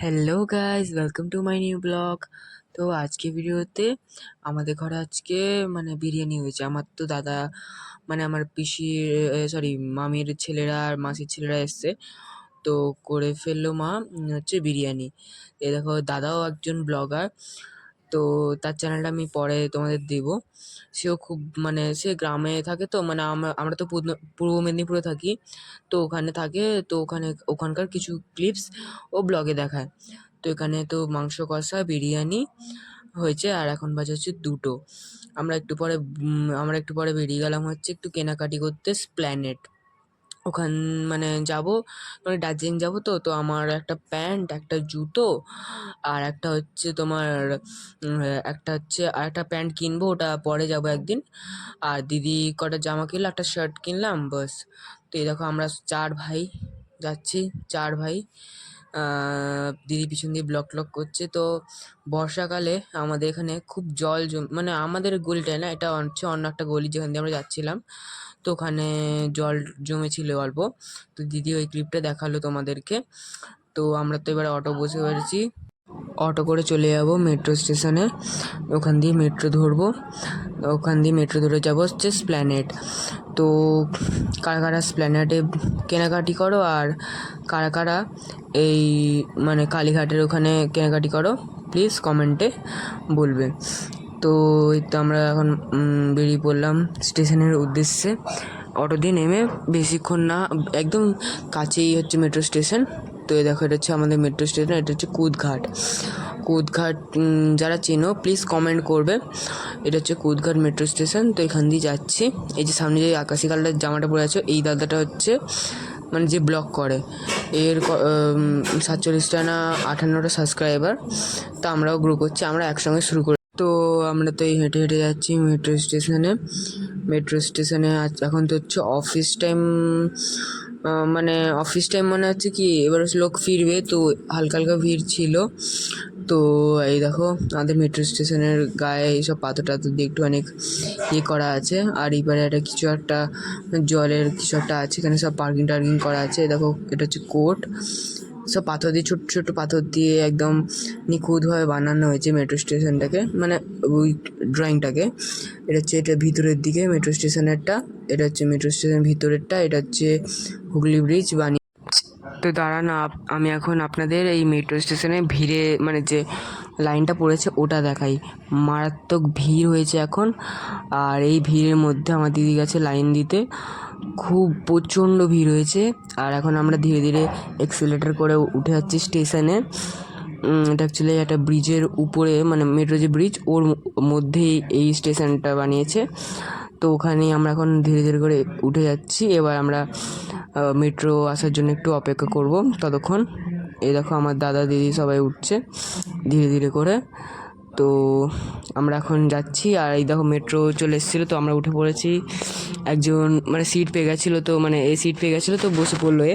Hello guys welcome to my new blog তো আজকে ভিডিওতে আমাদের ঘরে আজকে মানে বিরিয়ানি হয়েছে। আমার তো দাদা মানে আমার পিসির সরি মামির ছেলেরা আর মাসির ছেলেরা এসছে। তো করে ফেলল মা হচ্ছে বিরিয়ানি। এ, দেখো, দাদাও একজন ব্লগার তো তার চ্যানেলটা আমি পরে তোমাদের দেব। সেও খুব মানে সে গ্রামে থাকে তো মানে আমরা আমরা তো পূর্ব মেদিনীপুরে থাকি। তো ওখানে থাকে, তো ওখানে, ওখানকার কিছু ক্লিপস ও ব্লগে দেখায়। তো এখানে তো মাংস কষা, বিরিয়ানি হয়েছে, আর এখন বাজে হচ্ছে দুটো। আমরা একটু পরে আমরা একটু পরে বেরিয়ে গেলাম হচ্ছে একটু কেনাকাটি করতে স্প্ল্যানেট ওখান মানে যাব মানে দার্জিলিং যাব তো তো আমার একটা প্যান্ট, একটা জুতো, আর একটা হচ্ছে তোমার একটা হচ্ছে, আর একটা প্যান্ট কিনবো, ওটা পরে যাব একদিন। আর দিদি কটা জামা কিনলো, একটা শার্ট কিনলাম, বাস। তো এই দেখো আমরা চার ভাই। যাচ্ছি, চার ভাই। দিদি পিছন দিয়ে ব্লক ট্লক করছে। তো বর্ষাকালে আমাদের এখানে খুব জল জম মানে আমাদের গলিটায় না, এটা হচ্ছে অন্য একটা গলি যেখান দিয়ে আমরা যাচ্ছিলাম। তো ওখানে জল জমেছিল অল্প। তো দিদি ওই ক্লিপটা দেখাল তোমাদেরকে। তো আমরা তো এবার অটো বসে পেরেছি অটো করে চলে যাব মেট্রো স্টেশনে ওখান দিয়ে মেট্রো ধরবো। ওখান দিয়ে মেট্রো ধরে যাব হচ্ছে স্প্ল্যানেট তো কারা কারা স্প্ল্যানেটে কেনাকাটি করো আর কারা কারা এই মানে কালীঘাটের ওখানে কেনাকাটি করো প্লিজ কমেন্টে বলবে। তো এই তো আমরা এখন বেরিয়ে পড়লাম স্টেশনের উদ্দেশ্যে। অটো দিয়ে নেমে বেশিক্ষণ না, একদম কাছেই হচ্ছে মেট্রো স্টেশন তো এই দেখো, এটা হচ্ছে আমাদের মেট্রো স্টেশন এটা হচ্ছে কুদঘাট। কুদঘাট যারা চেনো প্লিজ কমেন্ট করবে। এটা হচ্ছে কুদঘাট মেট্রো স্টেশন তো এখান দিয়ে যাচ্ছি। এই যে সামনে যে আকাশি কালারের জামাটা পরে আছে, এই দাদাটা হচ্ছে মানে যে ব্লগ করে। এর সাতচল্লিশটা না আটান্নটা সাবস্ক্রাইবার তো আমরাও গ্রো করছি আমরা একসঙ্গে শুরু করি, তো আমরা তো এই হেঁটে হেঁটে যাচ্ছি মেট্রো স্টেশনে মেট্রো স্টেশনে এখন তো হচ্ছে অফিস টাইম মানে অফিস টাইম মনে হচ্ছে কি, এবার লোক ফিরবে, তো হালকা হালকা ভিড় ছিল। তো এই দেখো, আমাদের মেট্রো স্টেশনের গায়ে এইসব পাথর টাথর দিয়ে একটু অনেক ইয়ে করা আছে। আর এবারে একটা কিছু একটা জলের কিছু একটা আছে, এখানে সব পার্কিং টার্কিং করা আছে। দেখো, এটা হচ্ছে কোর্ট সব পাথর দিয়ে, ছোট ছোট পাথর দিয়ে একদম নিখুঁতভাবে বানানো হয়েছে মেট্রো স্টেশনটাকে মানে ওই ড্রয়িংটাকে এটা হচ্ছে, এটা ভিতরের দিকে মেট্রো স্টেশনেরটা এটা হচ্ছে মেট্রো স্টেশনের ভিতরেরটা, এটা হচ্ছে হুগলি ব্রিজ বানিয়ে তো দাঁড়ান আমি এখন আপনাদের এই মেট্রো স্টেশনে ভিড়ে মানে যে লাইনটা পড়েছে ওটা দেখাই। মারাত্মক ভিড় হয়েছে এখন। আর এই ভিড়ের মধ্যে আমার দিদি গেছে লাইন দিতে। খুব প্রচণ্ড ভিড় হয়েছে। আর এখন আমরা ধীরে ধীরে এক্সেলেটার করে উঠে যাচ্ছি স্টেশনে এটা অ্যাকচুয়ালি একটা ব্রিজের উপরে মানে মেট্রো যে ব্রিজ ওর মধ্যেই এই স্টেশনটা বানিয়েছে। তো ওখানেই আমরা এখন ধীরে ধীরে করে উঠে যাচ্ছি। এবার আমরা মেট্রো আসার জন্য একটু অপেক্ষা করব ততক্ষণ। এই দেখো আমার দাদা, দিদি সবাই উঠছে ধীরে ধীরে করে। তো আমরা এখন যাচ্ছি আর এই দেখো মেট্রো চলে এসেছিল, তো আমরা উঠে পড়েছি। একজন মানে সিট পেয়ে গেছিল, তো মানে এ সিট পেয়ে গেছিল, তো বসে পড়ল এ।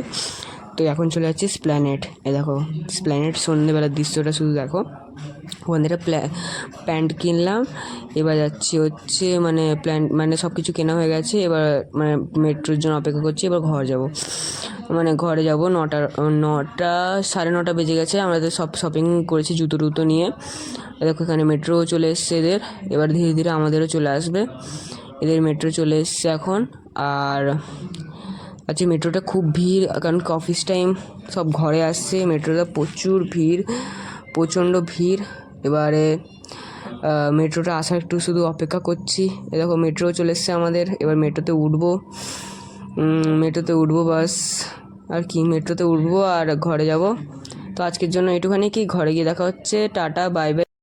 তো এখন চলে যাচ্ছি স্প্ল্যানেট এ দেখো স্প্ল্যানেট সন্ধ্যেবেলার দৃশ্যটা শুধু দেখো। ওখান থেকে প্যান্ট কিনলাম। এবার যাচ্ছি হচ্ছে মানে প্ল্যান মানে সব কিছু কেনা হয়ে গেছে। এবার মানে মেট্রোর জন্য অপেক্ষা করছি। এবার ঘর যাব। মানে ঘরে যাব নটা নটা সাড়ে নটা বেজে গেছে। আমাদের সব শপিং করেছি জুতো টুতো নিয়ে। দেখো এখানে মেট্রো চলে এসছে এদের। এবার ধীরে ধীরে আমাদেরও চলে আসবে। এদের মেট্রো চলে এসছে এখন। আর আচ্ছা মেট্রোটা খুব ভিড়। কারণ অফিস টাইম সব ঘরে আসছে। মেট্রোটা প্রচুর ভিড়। প্রচণ্ড ভিড়। এবারে মেট্রোটা আসার একটু শুধু অপেক্ষা করছি। এ দেখো, মেট্রো চলে এসছে আমাদের। এবার মেট্রোতে উঠব। মেট্রোতে উঠবো বাস। আর কি, মেট্রোতে উঠবো আর ঘরে যাব। তো আজকের জন্য এটুখানি কি? ঘরে গিয়ে দেখা হচ্ছে। Tata, bye bye.